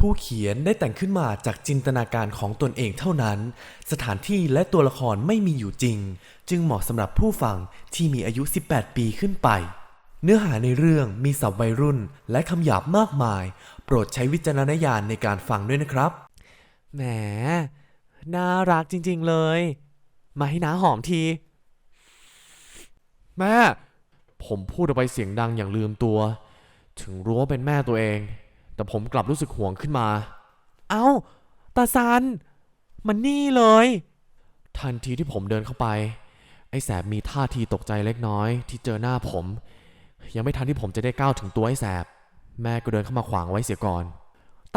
ผู้เขียนได้แต่งขึ้นมาจากจินตนาการของตนเองเท่านั้น สถานที่และตัวละครไม่มีอยู่จริง จึงเหมาะสำหรับผู้ฟังที่มีอายุ 18 ปีขึ้นไป เนื้อหาในเรื่องมีศัพท์วัยรุ่นและคำหยาบมากมาย โปรดใช้วิจารณญาณในการฟังด้วยนะครับ แหม น่ารักจริงๆเลย มาให้น้าหอมที แม่ ผมพูดออกไปเสียงดังอย่างลืมตัว ถึงรู้ว่าเป็นแม่ตัวเอง แต่ผมกลับรู้สึกห่วงขึ้นมา เอ้า ตาซัน มันนี่เลย ทันทีที่ผมเดินเข้าไป ไอ้แสบมีท่าทีตกใจเล็กน้อย ที่เจอหน้าผม ยังไม่ทันที่ผมจะได้ก้าวถึงตัวไอ้แสบ แม่ก็เดินเข้ามาขวางไว้เสียก่อน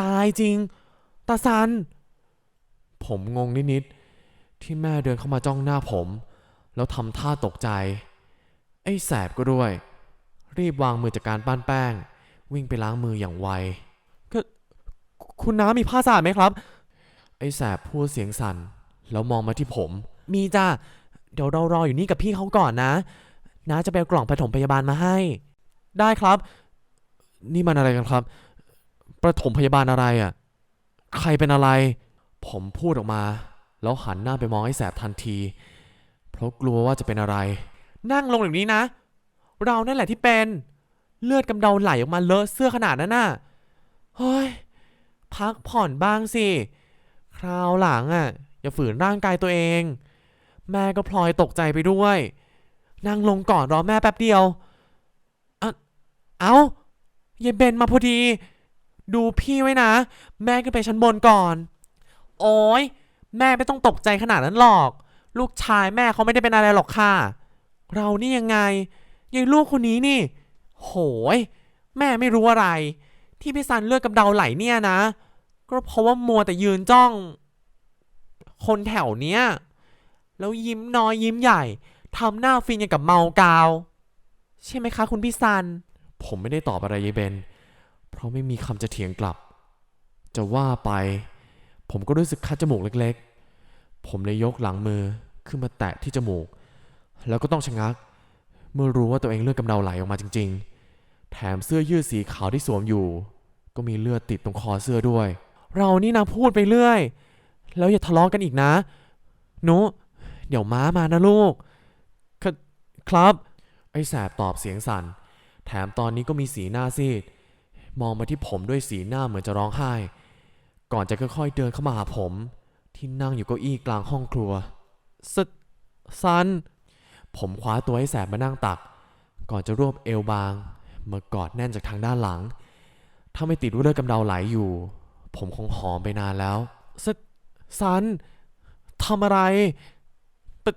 ตายจริง ตาซัน ผมงงนิดๆ ที่แม่เดินเข้ามาจ้องหน้าผม แล้วทำท่าตกใจ ไอ้แสบก็ด้วย รีบวางมือจากการป้านแป้ง วิ่งไปล้างมืออย่างไวก็ คุณน้ามีผ้าสะอาดไหมครับ ไอ้แสบพูดเสียงสั่นแล้วมองมาที่ผม มีจ้ะเดี๋ยวเรารออยู่นี่กับพี่เขาก่อนนะ น้าจะไปเอากล่องปฐมพยาบาลมาให้ ได้ครับ นี่มันอะไรกันครับประถมพยาบาลอะไรอะ ใครเป็นอะไร ผมพูดออกมา แล้วหันหน้าไปมองไอ้แสบทันที เพราะกลัวว่าจะเป็นอะไร นั่งลงอย่างนี้นะ เรานั่นแหละที่เป็น เลือดกำเดาไหลออกมาเลอะเสื้อขนาดนั้นน่ะ เฮ้ย พักผ่อนบ้างสิ คราวหลังอะ อย่าฝืนร่างกายตัวเอง แม่ก็พลอยตกใจไปด้วย นั่งลงก่อนรอแม่แป๊บเดียวอะเอาเยายเบนมาพอดี ดูพี่ไว้นะ แม่ขึ้นไปชั้นบนก่อน โอ้ยแม่ไม่ต้องตกใจขนาดนั้นหรอก ลูกชายแม่เขาไม่ได้เป็นอะไรหรอกค่ะ เรานี่ยังไงยายลูกคนนี้นี่ โหย แม่ไม่รู้อะไร ที่พี่ซันเลือดกับเดาไหลเนี่ยนะ ก็เพราะว่ามัวแต่ยืนจ้อง คนแถวเนี้ย แล้วยิ้มน้อยยิ้มใหญ่ทำหน้าฟินอย่างกับเมากาว ใช่ไหมคะ คุณพี่ซัน ผมไม่ได้ตอบอะไรยายเบน เพราะไม่มีคำจะเถียงกลับ จะว่าไป ผมก็รู้สึกคัดจมูกเล็กๆ ผมเลยยกหลังมือขึ้นมาแตะที่จมูก แล้วก็ต้องชะงัก เมื่อรู้ว่าตัวเองเลือดกำเดาไหลออกมาจริง ๆ แถมเสื้อยืดสีขาวที่สวมอยู่ ก็มีเลือดติดตรงคอเสื้อด้วย เรานี่นะพูดไปเรื่อย แล้วอย่าทะเลาะกันอีกนะหนุเดี๋ยวม้ามานะลูกคครับ ไอ้แสบตอบเสียงสั่น แถมตอนนี้ก็มีสีหน้าซีด มองมาที่ผมด้วยสีหน้าเหมือนจะร้องไห้ ก่อนจะค่อยๆเดินเข้ามาหาผม ที่นั่งอยู่เก้าอี้กลางห้องครัวสซัน ผมคว้าตัวไอ้แสบมานั่งตัก ก่อนจะรวบเอวบาง มากอดแน่นจากทางด้านหลัง ถ้าไม่ติดว่าเลือดกำเดาไหลอยู่ ผมคงหอมไปนานแล้วสซันทำอะไรป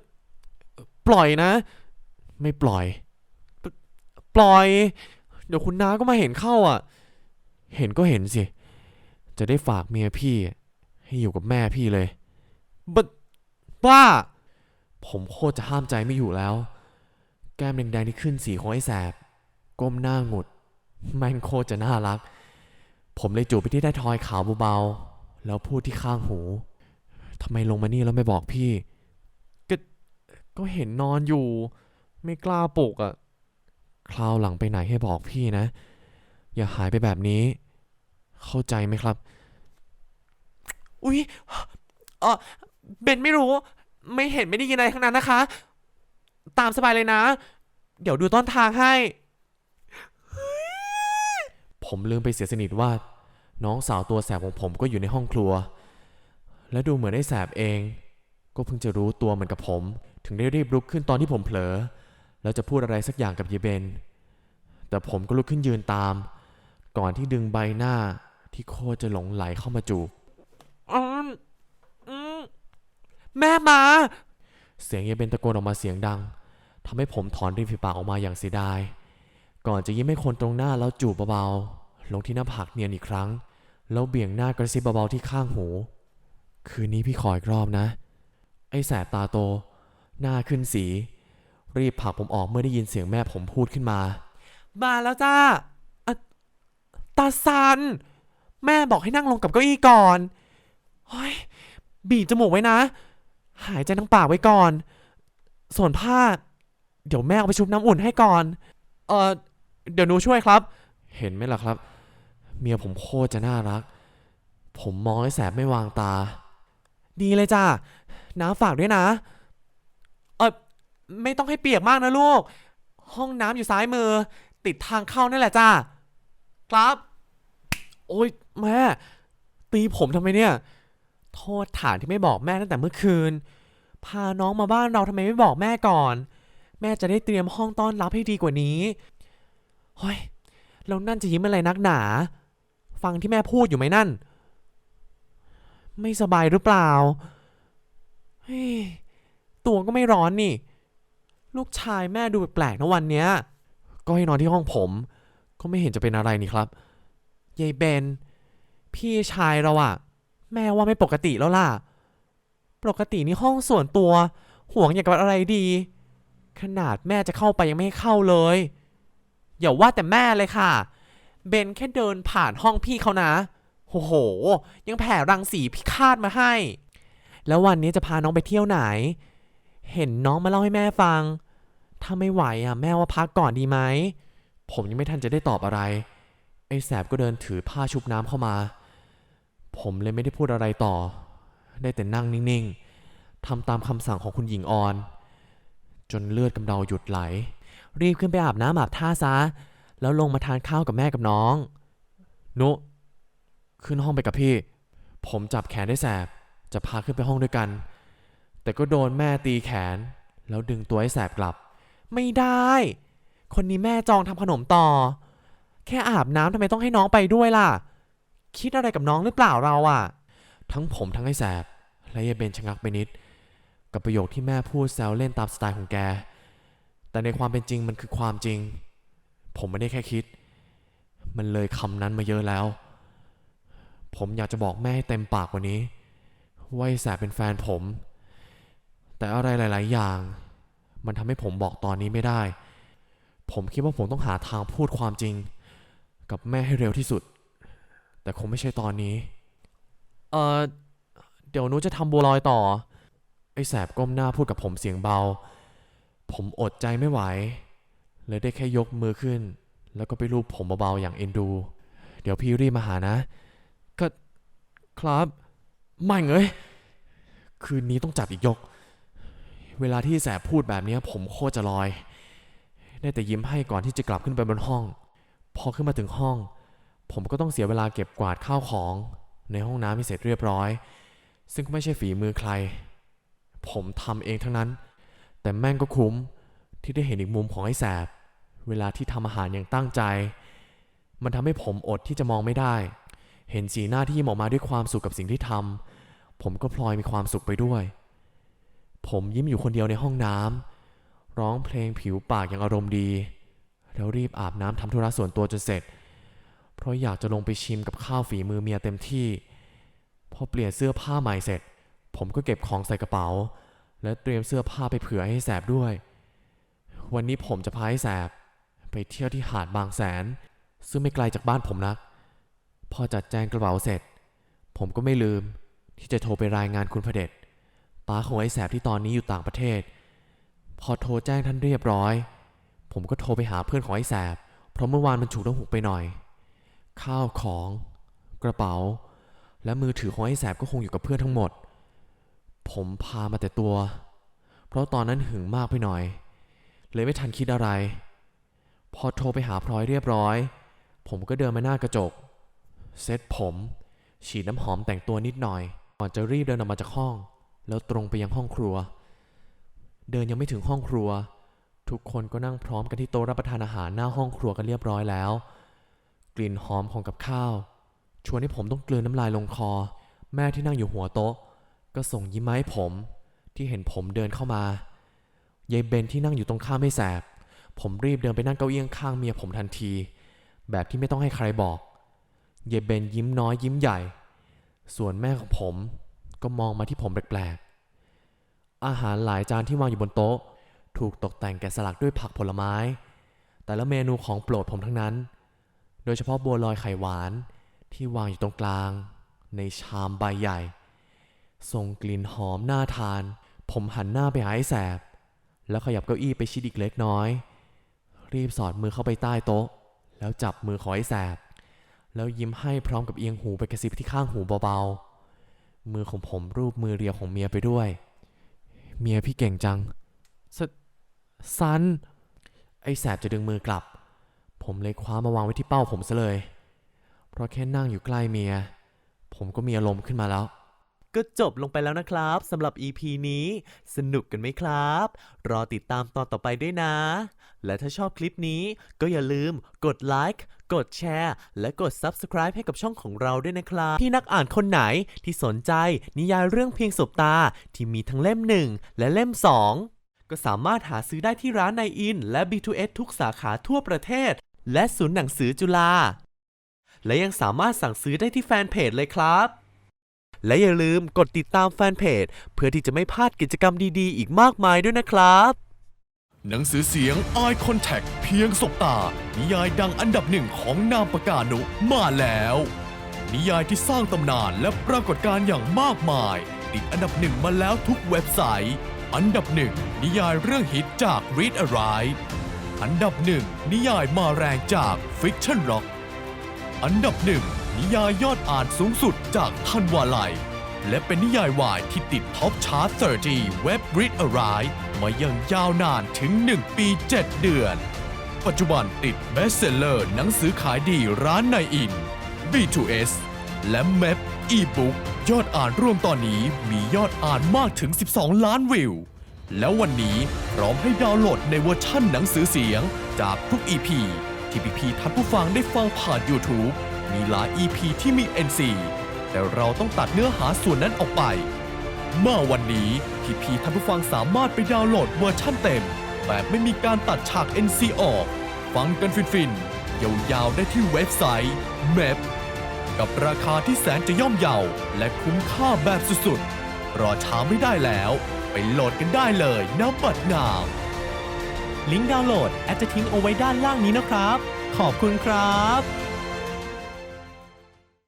ปล่อยนะ ไม่ปล่อยปปล่อย เดี๋ยวคุณน้าก็มาเห็นเข้าอะ เห็นก็เห็นสิ จะได้ฝากเมียพี่ ให้อยู่กับแม่พี่เลยบบ้า ผมโคตรจะห้ามใจไม่อยู่แล้ว แก้มแดงๆที่ขึ้นสีของไอ้แสบ ก้มหน้าหงุดแม่งโคตรจะน่ารัก ผมเลยจูบไปที่ได้ทอยขาวเบาๆ แล้วพูดที่ข้างหูทำไมลงมานี่แล้วไม่บอกพี่ ก็ก็เห็นนอนอยู่ ไม่กล้าปลุกอะ่ะ คราวหลังไปไหนให้บอกพี่นะ อย่าหายไปแบบนี้ เข้าใจไหมครับ อุ๊ยเออเบนไม่รู้ ไม่เห็นไม่ได้ยินอะไรทั้งนั้นนะคะ ตามสบายเลยนะ เดี๋ยวดูต้นทางให้ ผมลืมไปเสียสนิทว่า น้องสาวตัวแสบของผมก็อยู่ในห้องครัว และดูเหมือนไอ้แสบเอง ก็เพิ่งจะรู้ตัวเหมือนกับผม ถึงได้รีบลุกขึ้นตอนที่ผมเผลอแแล้วจะพูดอะไรสักอย่างกับเยเบน แต่ผมก็ลุกขึ้นยืนตาม ก่อนที่ดึงใบหน้าที่โคตรจะหลงไหลเข้ามาจูบอืมอืมแม่มา เสียงเยเบนตะโกนออกมาเสียงดังทำให้ผมถอนริมฝีปากออกมาอย่างเสียดาย ก่อนจะยิ้มให้คนตรงหน้าแล้วจูบเบาๆ ลงที่หน้าผากเนียนอีกครั้ง แล้วเบี่ยงหน้ากระซิบเบาๆที่ข้างหู คืนนี้พี่ขออีกรอบนะ ไอ้แสบตาโต หน้าขึ้นสี รีบผลักผมออกเมื่อได้ยินเสียงแม่ผมพูดขึ้นมา มาแล้วจ้าตาซัน แม่บอกให้นั่งลงกับเก้าอี้ก่อนเฮ้ยบีบจมูกไว้นะ หายใจทางปากไว้ก่อน ส่วนผ้า เดี๋ยวแม่เอาไปชุบน้ำอุ่นให้ก่อน เออ เดี๋ยวหนูช่วยครับ เห็นไหมล่ะครับ เมียผมโคตรจะน่ารัก ผมมองไอ้แสบไม่วางตา ดีเลยจ้าน้าฝากด้วยนะ เออไม่ต้องให้เปียกมากนะลูก ห้องน้ำอยู่ซ้ายมือ ติดทางเข้านั่นแหละจ้าครับ โอ้ยแม่ ตีผมทำไมเนี่ย โทษฐานที่ไม่บอกแม่ตั้งแต่เมื่อคืน พาน้องมาบ้านเราทำไมไม่บอกแม่ก่อน แม่จะได้เตรียมห้องต้อนรับให้ดีกว่านี้ เฮ้ยแล้วนั่นจะยิ้มอะไรนักหนา ฟังที่แม่พูดอยู่ไหมนั่น ไม่สบายหรือเปล่าเฮ้ยตัวก็ไม่ร้อนนี่ ลูกชายแม่ดูแปลกๆนะวันเนี้ย ก็ให้นอนที่ห้องผม ก็ไม่เห็นจะเป็นอะไรนี่ครับยายเบน พี่ชายเราอะแม่ว่าไม่ปกติแล้วล่ะ ปกตินี่ห้องส่วนตัว ห่วงอย่างกับอะไรดี ขนาดแม่จะเข้าไปยังไม่ให้เข้าเลย อย่าว่าแต่แม่เลยค่ะ เบนแค่เดินผ่านห้องพี่เขานะ โอ้โห ยังแผ่รังสีพิฆาตมาให้ แล้ววันนี้จะพาน้องไปเที่ยวไหน เห็นน้องมาเล่าให้แม่ฟัง ถ้าไม่ไหวอะแม่ว่าพักก่อนดีไหม ผมยังไม่ทันจะได้ตอบอะไร ไอ้แสบก็เดินถือผ้าชุบน้ำเข้ามา ผมเลยไม่ได้พูดอะไรต่อ ได้แต่นั่งนิ่งๆทำตามคำสั่งของคุณหญิงออน จนเลือดกำเดาหยุดไหล รีบขึ้นไปอาบน้ำอาบท่าซะ แล้วลงมาทานข้าวกับแม่กับน้อง นุ ขึ้นห้องไปกับพี่ ผมจับแขนได้แสบ จะพาขึ้นไปห้องด้วยกัน แต่ก็โดนแม่ตีแขน แล้วดึงตัวให้แสบกลับ ไม่ได้ คนนี้แม่จองทำขนมต่อ แค่อาบน้ำทำไมต้องให้น้องไปด้วยล่ะ คิดอะไรกับน้องหรือเปล่าเราอะทั้งผมทั้งไอ้แสบและยายเบนชะงักไปนิด กับประโยคที่แม่พูดแซวเล่นตามสไตล์ของแก แต่ในความเป็นจริงมันคือความจริง ผมไม่ได้แค่คิด มันเลยคำนั้นมาเยอะแล้ว ผมอยากจะบอกแม่ให้เต็มปากกว่านี้ ว่าไอ้แสบเป็นแฟนผม แต่อะไรหลาย ๆ อย่าง มันทำให้ผมบอกตอนนี้ไม่ได้ ผมคิดว่าผมต้องหาทางพูดความจริง กับแม่ให้เร็วที่สุด แต่คงไม่ใช่ตอนนี้ เออเดี๋ยวนูจะทำบัวลอยต่อ ไอ้แสบก้มหน้าพูดกับผมเสียงเบา ผมอดใจไม่ไหว เลยได้แค่ยกมือขึ้น แล้วก็ไปรูปผมเบาๆอย่างเอ็นดู เดี๋ยวพี่รีบมาหานะ ก็ครับไม่เงยคืนนี้ต้องจัดอีกยก เวลาที่แสบพูดแบบนี้ผมโคตรจะลอย ได้แต่ยิ้มให้ก่อนที่จะกลับขึ้นไปบนห้อง พอขึ้นมาถึงห้อง ผมก็ต้องเสียเวลาเก็บกวาดข้าวของ ในห้องน้ำให้เสร็จเรียบร้อย ซึ่งก็ไม่ใช่ฝีมือใคร ผมทำเองทั้งนั้น แต่แม่งก็คุ้มที่ได้เห็นอีกมุมของไอ้แสบ เวลาที่ทำอาหารอย่างตั้งใจ มันทำให้ผมอดที่จะมองไม่ได้ เห็นสีหน้าที่ยิ้มออกมาด้วยความสุขกับสิ่งที่ทำผมก็พลอยมีความสุขไปด้วย ผมยิ้มอยู่คนเดียวในห้องน้ำร้องเพลงผิวปากอย่างอารมณ์ดี แล้วรีบอาบน้ำทำธุระส่วนตัวจนเสร็จ เพราะอยากจะลงไปชิมกับข้าวฝีมือเมียเต็มที่ พอเปลี่ยนเสื้อผ้าใหม่เสร็จ ผมก็เก็บของใส่กระเป๋า และเตรียมเสื้อผ้าไปเผื่อให้แสบด้วย วันนี้ผมจะพาให้แสบ ไปเที่ยวที่หาดบางแสน ซึ่งไม่ไกลจากบ้านผมนัก พอจัดแจงกระเป๋าเสร็จ ผมก็ไม่ลืมที่จะโทรไปรายงานคุณพระเดชป้าของไอ้แสบที่ตอนนี้อยู่ต่างประเทศ พอโทรแจ้งท่านเรียบร้อย ผมก็โทรไปหาเพื่อนของไอ้แสบ เพราะเมื่อวานมันฉุกละหุกไปหน่อย ข้าวของ กระเป๋า และมือถือของไอ้แสบก็คงอยู่กับเพื่อนทั้งหมด ผมพามาแต่ตัว เพราะตอนนั้นหึงมากไปหน่อย เลยไม่ทันคิดอะไร พอโทรไปหาพลอยเรียบร้อย ผมก็เดินมาหน้ากระจก เซ็ตผม ฉีดน้ำหอมแต่งตัวนิดหน่อย ก่อนจะรีบเดินออกมาจากห้อง แล้วตรงไปยังห้องครัว เดินยังไม่ถึงห้องครัว ทุกคนก็นั่งพร้อมกันที่โต๊ะรับประทานอาหารหน้าห้องครัวกันเรียบร้อยแล้ว กลิ่นหอมของกับข้าว ชวนให้ผมต้องกลืนน้ำลายลงคอ แม่ที่นั่งอยู่หัวโต๊ะ ก็ส่งยิ้มมาให้ผมที่เห็นผมเดินเข้ามายายเบนที่นั่งอยู่ตรงข้ามไม่แสบ ผมรีบเดินไปนั่งเก้าอี้ข้างเมียผมทันที แบบที่ไม่ต้องให้ใครบอกยายเบนยิ้มน้อยยิ้มใหญ่ ส่วนแม่ของผมก็มองมาที่ผมแปลกๆ อาหารหลายจานที่วางอยู่บนโต๊ะ ถูกตกแต่งแกะสลักด้วยผักผลไม้ แต่ละเมนูของโปรดผมทั้งนั้น โดยเฉพาะบัวลอยไข่หวานที่วางอยู่ตรงกลาง ในชามใบใหญ่ ส่งกลิ่นหอมน่าทาน ผมหันหน้าไปหาไอ้แสบ แล้วขยับเก้าอี้ไปชิดอีกเล็กน้อย รีบสอดมือเข้าไปใต้โต๊ะ แล้วจับมือของไอ้แสบ แล้วยิ้มให้พร้อมกับเอียงหูไปกระซิบที่ข้างหูเบาๆ มือของผมรูปมือเรียวของเมียไปด้วย เมียพี่เก่งจังสซัน ไอ้แสบจะดึงมือกลับ ผมเลยคว้ามาวางไว้ที่เป้าผมซะเลย เพราะแค่นั่งอยู่ใกล้เมีย ผมก็มีอารมณ์ขึ้นมาแล้ว ก็จบลงไปแล้วนะครับสำหรับ EP นี้ สนุกกันไหมครับ รอติดตามตอนต่อไปด้วยนะ และถ้าชอบคลิปนี้ก็อย่าลืมกดไลค์กดแชร์ และกด Subscribe ให้กับช่องของเราด้วยนะครับที่นักอ่านคนไหนที่สนใจนิยายเรื่องเพียงสบตาที่มีทั้งเล่ม 1 และเล่ม 2 ก็สามารถหาซื้อได้ที่ร้านในอิน และ B2S ทุกสาขาทั่วประเทศ และศูนย์หนังสือจุฬาและยังสามารถสั่งซื้อได้ที่แฟนเพจเลยครับ และอย่าลืมกดติดตามแฟนเพจ เพื่อที่จะไม่พลาดกิจกรรมดีๆ อีกมากมายด้วยนะครับ หนังสือเสียง Eye Contact เพียงสบตา นิยายดังอันดับหนึ่งของนามปากกานุมาแล้ว นิยายที่สร้างตำนานและปรากฏการณ์อย่างมากมาย ติดอันดับหนึ่งมาแล้วทุกเว็บไซต์ อันดับหนึ่งนิยายเรื่องฮิตจาก Read a r i อันดับหนึ่งนิยายมาแรงจาก Fiction Rock อันดับหนึ่ง นิยายยอดอ่านสูงสุดจากทันวาไลยและเป็นนิยายวายที่ติดท็อปชาร์ต30 เว็บ Read a r i มาอย่างยาวนานถึง 1 ปี 7 เดือน ปัจจุบันติดเบสเซลเลอร์หนังสือขายดีร้านในอิน B2S และ m a p e-book ยอดอ่านรวมตอนนี้มียอดอ่านมากถึง 12 ล้านวิว แล้ววันนี้พร้อมให้ดาวน์โหลดในเวอร์ชั่นหนังสือเสียง จากทุก EP ที่พี่ๆท่านผู้ฟังได้ฟังผ่าน YouTube มีหลาย EP ที่มี NC แต่เราต้องตัดเนื้อหาส่วนนั้นออกไป เมื่อวันนี้พี่ๆท่านผู้ฟังสามารถไปดาวน์โหลดเวอร์ชั่นเต็ม แบบไม่มีการตัดฉาก NC ออก ฟังกันฟินๆ ยาวๆ ได้ที่เว็บไซต์ MEP กับราคาที่แสนจะย่อมเยาและคุ้มค่าแบบสุดๆ รอช้าไม่ได้แล้ว ไปโหลดกันได้เลยน้ำบัดนาวลิงก์ดาวน์โหลดแอดจะทิ้งเอาไว้ด้านล่างนี้นะครับ ขอบคุณครับ